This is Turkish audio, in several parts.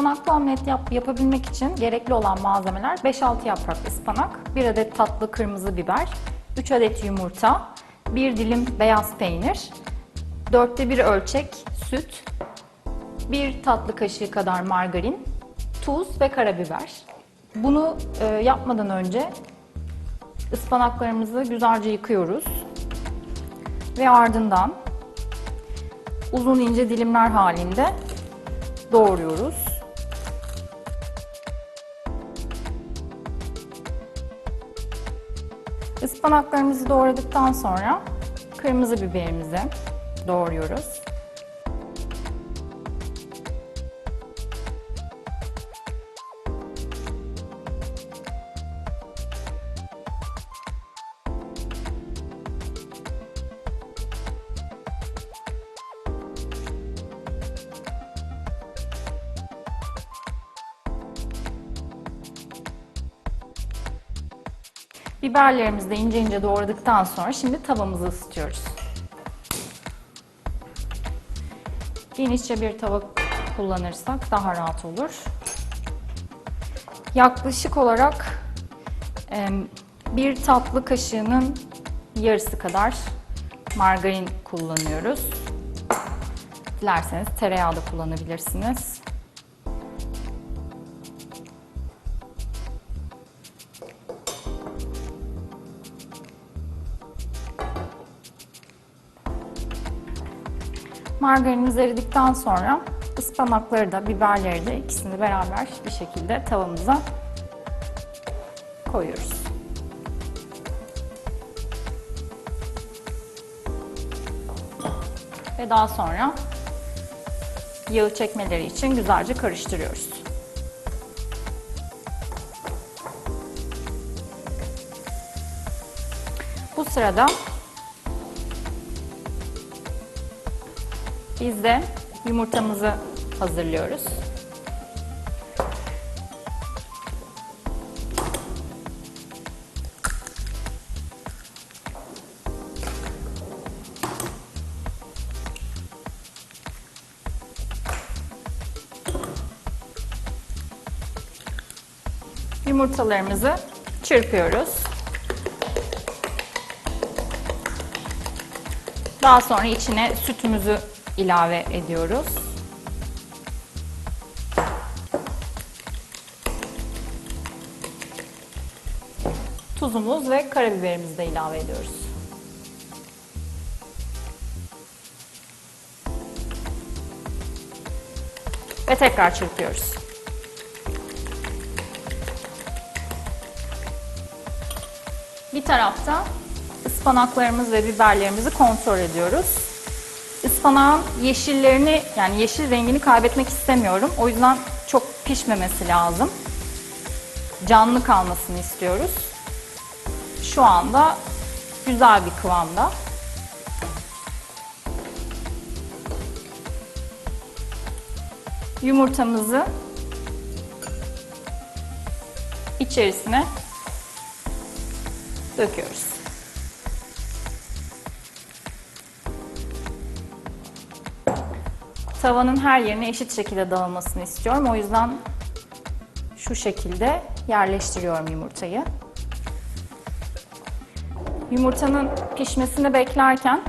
Ispanaklı omlet yap, yapabilmek için gerekli olan malzemeler 5-6 yaprak ıspanak, 1 adet tatlı kırmızı biber, 3 adet yumurta, 1 dilim beyaz peynir, 4'te 1 ölçek süt, 1 tatlı kaşığı kadar margarin, tuz ve karabiber. Bunu e, yapmadan önce ıspanaklarımızı güzelce yıkıyoruz ve ardından uzun ince dilimler halinde doğruyoruz. Ispanaklarımızı doğradıktan sonra kırmızı biberimizi doğruyoruz. Biberlerimizi de ince ince doğradıktan sonra şimdi tavamızı ısıtıyoruz. Genişçe bir tava kullanırsak daha rahat olur. Yaklaşık olarak bir tatlı kaşığının yarısı kadar margarin kullanıyoruz. Dilerseniz tereyağı da kullanabilirsiniz. Margarinimiz eridikten sonra ıspanakları da biberleri de ikisini beraber bir şekilde tavamıza koyuyoruz. Ve daha sonra yağı çekmeleri için güzelce karıştırıyoruz. Bu sırada Biz de yumurtamızı hazırlıyoruz. Yumurtalarımızı çırpıyoruz. Daha sonra içine sütümüzü ilave ediyoruz. Tuzumuz ve karabiberimizi de ilave ediyoruz. Ve tekrar çırpıyoruz. Bir tarafta ıspanaklarımız ve biberlerimizi kontrol ediyoruz. Ispanağın yeşillerini yani yeşil rengini kaybetmek istemiyorum. O yüzden çok pişmemesi lazım. Canlı kalmasını istiyoruz. Şu anda güzel bir kıvamda. Yumurtamızı içerisine döküyoruz. Tavanın her yerine eşit şekilde dağılmasını istiyorum. O yüzden şu şekilde yerleştiriyorum yumurtayı. Yumurtanın pişmesini beklerken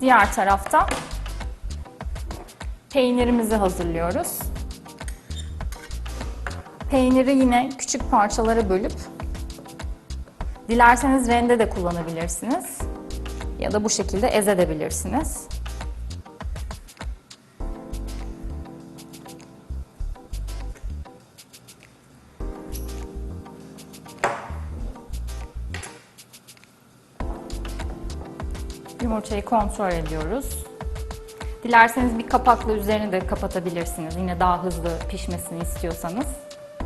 diğer tarafta peynirimizi hazırlıyoruz. Peyniri yine küçük parçalara bölüp dilerseniz rende de kullanabilirsiniz ya da bu şekilde ezedebilirsiniz. Yumurtayı kontrol ediyoruz. Dilerseniz bir kapakla üzerini de kapatabilirsiniz. Yine daha hızlı pişmesini istiyorsanız.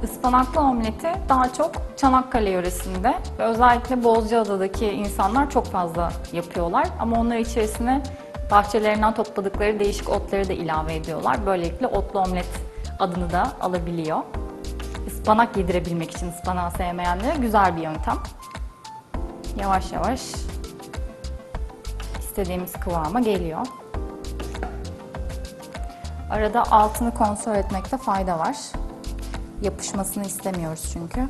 Ispanaklı omleti daha çok Çanakkale yöresinde ve özellikle Bozcaada'daki insanlar çok fazla yapıyorlar. Ama onlar içerisine bahçelerinden topladıkları değişik otları da ilave ediyorlar. Böylelikle otlu omlet adını da alabiliyor. Ispanak yedirebilmek için ıspanağı sevmeyenlere güzel bir yöntem. Yavaş yavaş istediğimiz kıvama geliyor. Arada altını kontrol etmekte fayda var. Yapışmasını istemiyoruz çünkü.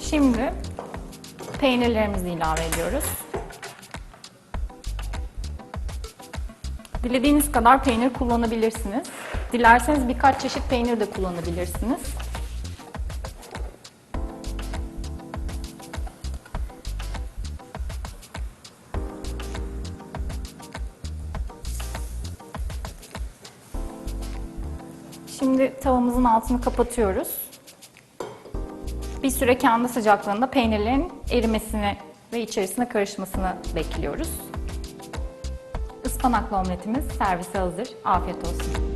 Şimdi peynirlerimizi ilave ediyoruz. Dilediğiniz kadar peynir kullanabilirsiniz. Dilerseniz birkaç çeşit peynir de kullanabilirsiniz. Şimdi tavamızın altını kapatıyoruz. Bir süre kendi sıcaklığında peynirlerin erimesini ve içerisine karışmasını bekliyoruz. Ispanaklı omletimiz servise hazır. Afiyet olsun.